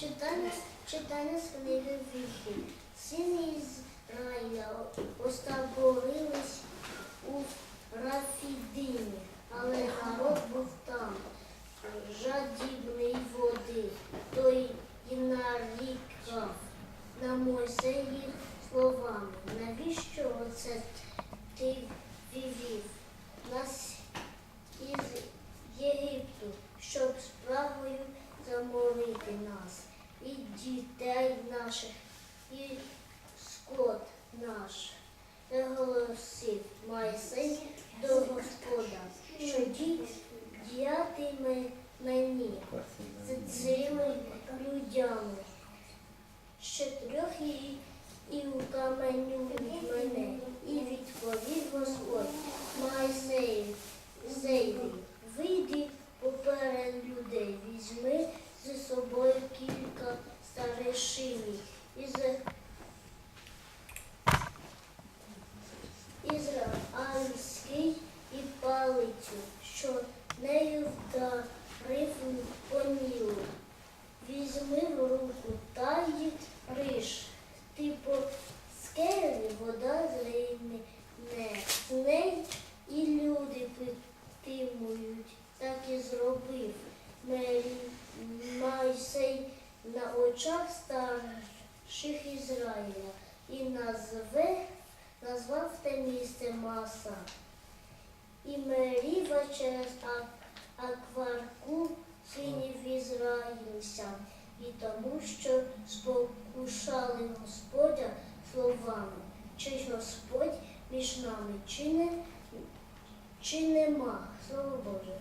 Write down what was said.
Читання з книги Віхи. Сини Ізраїля остаборились у Рафідині, але народ був там, жадібний води, той і нарікав на Мойсеї словами. Навіщо оце ти вивів нас із Єгипту, щоб заморити нас, і дітей наших, і скот наш. Заголосив Майсей до Господа, що ді- діятиме мені з цими людьми. Ще трьох і, і укаменюють мене. І відповів Господь Майсею, Зейві, вийди поперед людей, візьми з собою кілька старешинів із Ізраїльський і палицю, що нею вдарив понілу. Візьми в руку та й риш. Ти по скелі вода зрине, з неї і люди питимують. Так і зробив Майсей на очах старших Ізраїля і назве, назвав те місце Маса. І меріва через акварку синів Ізраїлься, і тому, що спокушали Господа словами, чи Господь між нами, чи, не, чи нема, слово Боже.